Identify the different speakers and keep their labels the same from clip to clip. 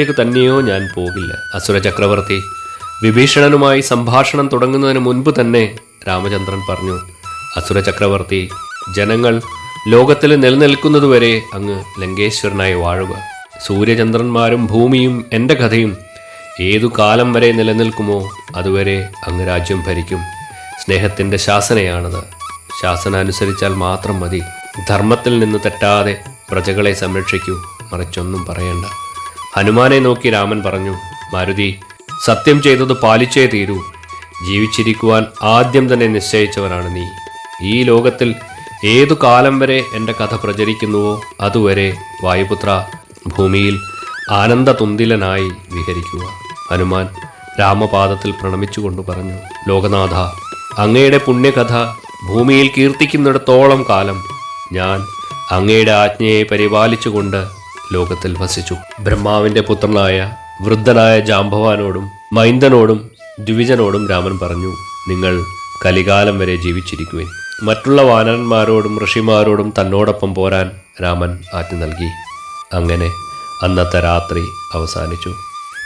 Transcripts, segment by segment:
Speaker 1: ലേക്ക് തന്നെയോ ഞാൻ പോകില്ല. അസുര ചക്രവർത്തി വിഭീഷണനുമായി സംഭാഷണം തുടങ്ങുന്നതിന് മുൻപ് തന്നെ രാമചന്ദ്രൻ പറഞ്ഞു അസുര ചക്രവർത്തി ജനങ്ങൾ ലോകത്തിൽ നിലനിൽക്കുന്നതുവരെ അങ്ങ് ലങ്കേശ്വരനായി വാഴുക. സൂര്യചന്ദ്രന്മാരും ഭൂമിയും എന്റെ കഥയും ഏതു കാലം വരെ നിലനിൽക്കുമോ അതുവരെ അങ്ങ് രാജ്യം ഭരിക്കും. സ്നേഹത്തിന്റെ ശാസനയാണത്. ശാസന അനുസരിച്ചാൽ മാത്രം മതി. ധർമ്മത്തിൽ നിന്ന് തെറ്റാതെ പ്രജകളെ സംരക്ഷിക്കൂ. മറിച്ചൊന്നും പറയണ്ട. ഹനുമാനെ നോക്കി രാമൻ പറഞ്ഞു മാരുതി സത്യം ചെയ്തത് പാലിച്ചേ തീരൂ. ജീവിച്ചിരിക്കുവാൻ ആദ്യം തന്നെ നിശ്ചയിച്ചവനാണ് നീ. ഈ ലോകത്തിൽ ഏതു കാലം വരെ എന്റെ കഥ പ്രചരിക്കുന്നുവോ അതുവരെ വായുപുത്ര ഭൂമിയിൽ ആനന്ദതുന്തിലനായി വിഹരിക്കുക. ഹനുമാൻ രാമപാദത്തിൽ പ്രണമിച്ചുകൊണ്ട് പറഞ്ഞു ലോകനാഥ അങ്ങയുടെ പുണ്യകഥ ഭൂമിയിൽ കീർത്തിക്കുന്നിടത്തോളം കാലം ഞാൻ അങ്ങയുടെ ആജ്ഞയെ പരിപാലിച്ചുകൊണ്ട് ലോകത്തിൽ വസിച്ചു. ബ്രഹ്മാവിന്റെ പുത്രനായ വൃദ്ധനായ ജാംഭവാനോടും മൈന്ദനോടും ദ്വിജനോടും രാമൻ പറഞ്ഞു നിങ്ങൾ കലികാലം വരെ ജീവിച്ചിരിക്കുവിൻ. മറ്റുള്ള വാനരന്മാരോടും ഋഷിമാരോടും തന്നോടൊപ്പം പോരാൻ രാമൻ ആജ്ഞ നൽകി. അങ്ങനെ അന്നത്തെ രാത്രി അവസാനിച്ചു.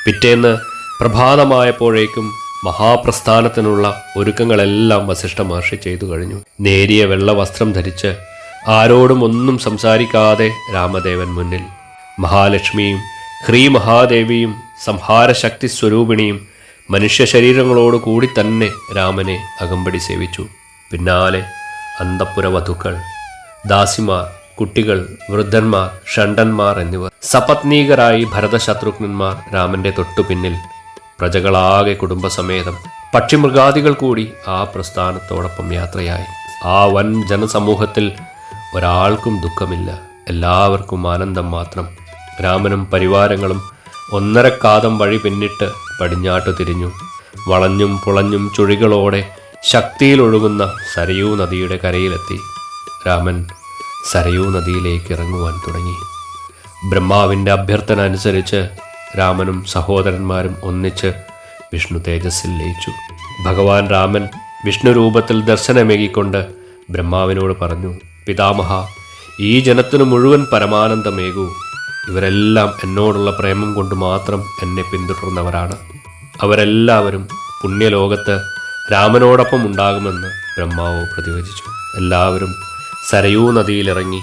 Speaker 1: പിറ്റേന്ന് പ്രഭാതമായപ്പോഴേക്കും മഹാപ്രസ്ഥാനത്തിനുള്ള ഒരുക്കങ്ങളെല്ലാം വസിഷ്ഠ മഹർഷി ചെയ്തു കഴിഞ്ഞു. നേരിയ വെള്ള വസ്ത്രം ധരിച്ച് ആരോടും ഒന്നും സംസാരിക്കാതെ രാമദേവൻ മുന്നിൽ മഹാലക്ഷ്മിയും ഹ്രീ മഹാദേവിയും സംഹാരശക്തി സ്വരൂപിണിയും മനുഷ്യ ശരീരങ്ങളോട് കൂടി തന്നെ രാമനെ അകമ്പടി സേവിച്ചു. പിന്നാലെ അന്തപ്പുര വധുക്കൾ ദാസിമാർ കുട്ടികൾ വൃദ്ധന്മാർ ഷണ്ടന്മാർ എന്നിവർ. സപത്നീകരായി ഭരതശത്രുഘ്നന്മാർ രാമന്റെ തൊട്ടു പിന്നിൽ പ്രജകളാകെ കുടുംബസമേതം പക്ഷിമൃഗാദികൾ കൂടി ആ പ്രസ്ഥാനത്തോടൊപ്പം യാത്രയായി. ആ വൻ ജനസമൂഹത്തിൽ ഒരാൾക്കും ദുഃഖമില്ല. എല്ലാവർക്കും ആനന്ദം മാത്രം. രാമനും പരിവാരങ്ങളും ഒന്നരക്കാതം വഴി പിന്നിട്ട് പടിഞ്ഞാട്ടു തിരിഞ്ഞു. വളഞ്ഞും പുളഞ്ഞും ചുഴികളോടെ ശക്തിയിലൊഴുകുന്ന സരയൂ നദിയുടെ കരയിലെത്തി. രാമൻ സരയൂ നദിയിലേക്ക് ഇറങ്ങുവാൻ തുടങ്ങി. ബ്രഹ്മാവിന്റെ അഭ്യർത്ഥന അനുസരിച്ച് രാമനും സഹോദരന്മാരും ഒന്നിച്ച് വിഷ്ണു തേജസ്സിൽ ലയിച്ചു. ഭഗവാൻ രാമൻ വിഷ്ണു രൂപത്തിൽ ദർശനമേകിക്കൊണ്ട് ബ്രഹ്മാവിനോട് പറഞ്ഞു പിതാമഹ ഈ ജനത്തിനു മുഴുവൻ പരമാനന്ദമേകൂ. ഇവരെല്ലാം എന്നോടുള്ള പ്രേമം കൊണ്ട് മാത്രം എന്നെ പിന്തുടർന്നവരാണ്. അവരെല്ലാവരും പുണ്യലോകത്ത് രാമനോടൊപ്പം ഉണ്ടാകുമെന്ന് ബ്രഹ്മാവ് പ്രതിവചിച്ചു. എല്ലാവരും സരയൂ നദിയിലിറങ്ങി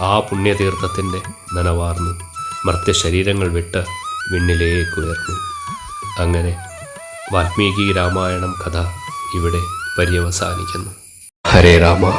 Speaker 1: ആ പുണ്യതീർത്ഥത്തിന്റെ നനവാർന്നു. മർത്യശരീരങ്ങൾ വിട്ട് വിണ്ണിലേക്ക് ഉയർന്നു. അങ്ങനെ വാൽമീകി രാമായണം കഥ ഇവിടെ പര്യവസാനിക്കുന്നു. ഹരേ രാമ.